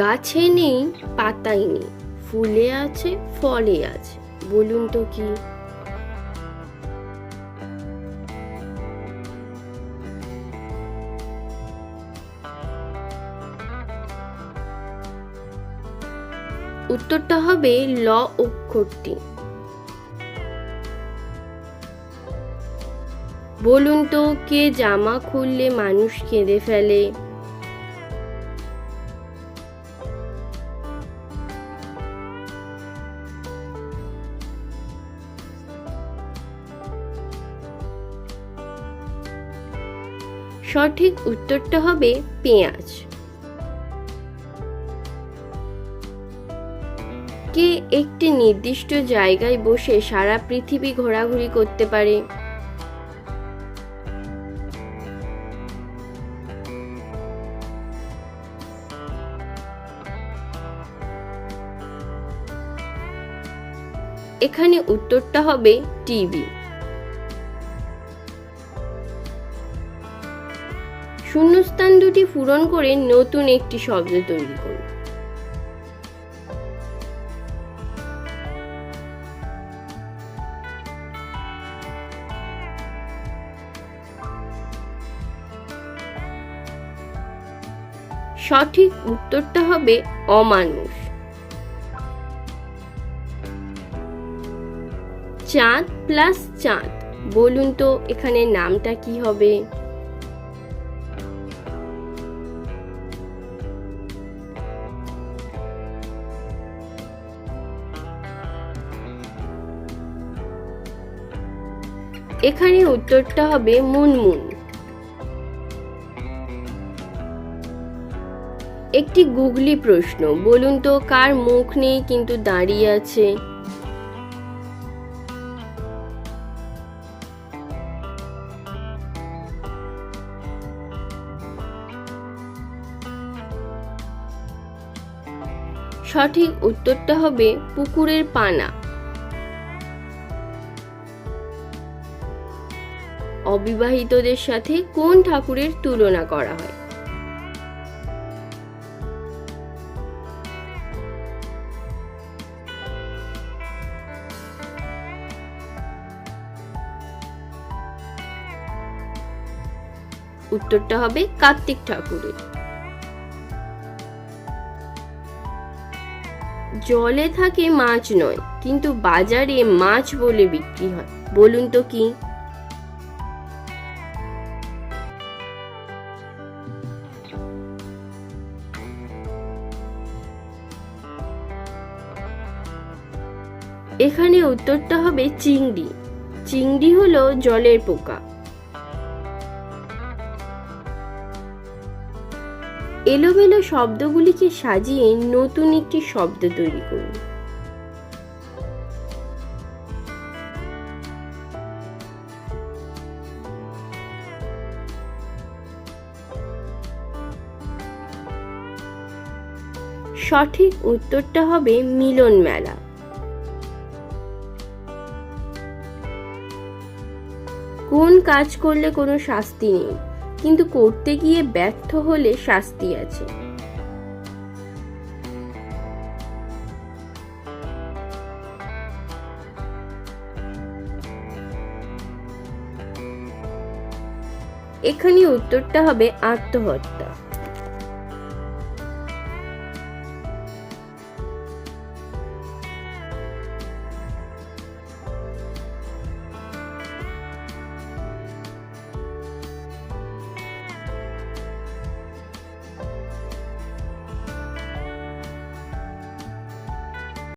গাছে নেই পাতাই নেই, ফুলে আছে, ফলে আছে। বলুন তো কি? উত্তরটা হবে ল অক্ষরটি। বলুন তো, কে জামা খুললে মানুষ কেঁদে ফেলে? সঠিক উত্তরটা হবে পেঁয়াজ। কে একটি নির্দিষ্ট জায়গায় বসে সারা পৃথিবী ঘোরাঘুরি করতে পারে? এখানে উত্তরটা হবে টিভি। শূন্যস্থান দুটি পূরণ করে নতুন একটি শব্দ তৈরি করুন। সঠিক উত্তরটা হবে অমানুষ। চাঁদ প্লাস চাঁদ, বলুন তো এখানে নামটা কি হবে? এখানে উত্তরটা হবে মুনমুন। একটি গুগলি প্রশ্ন, বলুন তো কার মুখ নেই কিন্তু দাঁড়িয়ে আছে? সঠিক উত্তরটা হবে পুকুরের পানা। অবিবাহিতদের সাথে কোন ঠাকুরের তুলনা করা হয়? উত্তরটা হবে কার্তিক ঠাকুরের। জলে থাকে মাছ নয়, কিন্তু বাজারে মাছ বলে বিক্রি হয়। বলুন তো কি? এখানে উত্তরটা হবে চিংড়ি। চিংড়ি হলো জলের পোকা। এলোমেলো শব্দগুলিকে সাজিয়ে নতুন একটি শব্দ তৈরি করুন। সঠিক উত্তরটা হবে মিলন মেলা কোন কাজ করলে কোনো শাস্তি নেই, কিন্তু করতে গিয়ে ব্যর্থ হলে শাস্তি আছে। এখানে উত্তরটা হবে আত্মহত্যা।